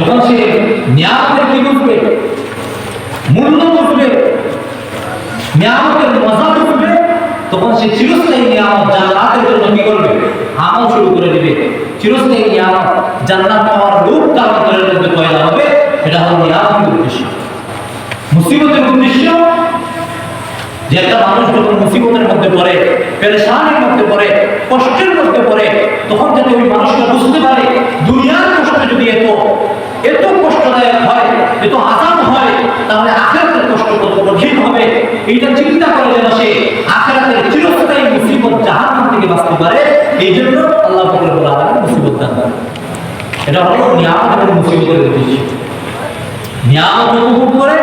যখন সে নিয়ামতের কি বুঝবে মূল্য বুঝবে নিয়ামতের মজা বুঝবে তখন সে চিরস্থায়ী নিয়ামত জান্নাতের জন্য কি করবে? আমল শুরু করে দিবে। চিরস্থায়ী নিয়ামত জান্নাত পাওয়ার তার মধ্যে পয়দা হবে এটা হলো নিয়ামতের উদ্দেশ্য। মুসিবতের উদ্দেশ্য, যে একটা মানুষ যখন মুসিবতের মধ্যে পড়ে, পেরেশানের মধ্যে পড়ে, কষ্টের মধ্যে পড়ে তখন যাতে ওই মানুষটা বুঝতে পারে দুনিয়ার কষ্ট যদি এত এত কষ্টদায়ক হয় এত আজাব হয় তাহলে আখেরাতের কষ্ট কত কঠিন হবে এইটা চিন্তা করে যেন সে আখেরাতের চিরস্থায়ী মুসিবত জাহান্নাম থেকে বাঁচতে পারে এই জন্য আল্লাহ বলে বলা হয় মুসিবত দান করে। এটা হলো নিয়ামত এবং মুসিবতের উদ্দেশ্য নিয়ামত উপভোগ করে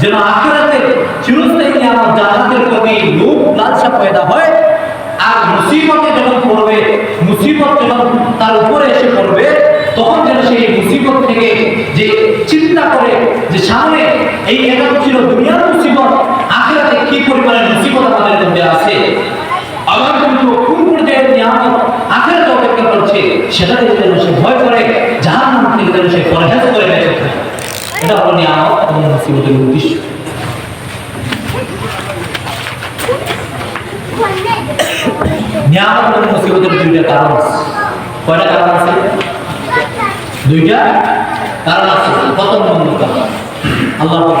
যেন আখেরাতে চিরস্থায়ী নিয়ামত জান্নাতের প্রতি লোভ লালসা পয়দা হয়, আর মুসিবতে যখন পড়বে, মুসিবত যখন তার উপরে এসে পড়বে, তখন যেন সেই মুসিবত থেকে যে চিন্তা করে যে সামনে এই এটা ছিল দুনিয়ার মুসিবত আখেরাতে কি পরিমাণে মুসিবত আমাদের মধ্যে আছে আবার কিন্তু কোন পর্যায়ের নিয়ামত আখেরাতে অপেক্ষা করছে সেটা থেকে যেন সে ভয় করে জাহান্নাম থেকে যেন সে পরহেজ করে বেঁচে থাকে। এটা হলো নিয়ামত এবং মুসিবতের উদ্দেশ্য। নিয়ামত এবং মুসিবতের দুইটা কারণ আছে। কয়টা কারণ আছে? দুইটা কারণ আছে। প্রথম নম্বর কারণ, আল্লাহ পাক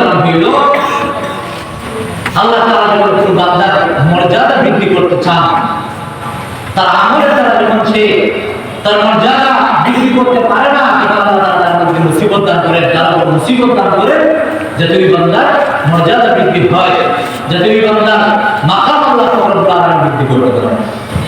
চান তার আমলের দ্বারা যখন সে তার মর্যাদা বিক্রি করতে পারে না মুসিবত দান করেন। তার মুসিবত দান করেন যাতে ওই বান্দার মর্যাদা বৃদ্ধি হয় যাতে ওই বান্দার মাথা আল্লাহ বৃদ্ধি করতে পারে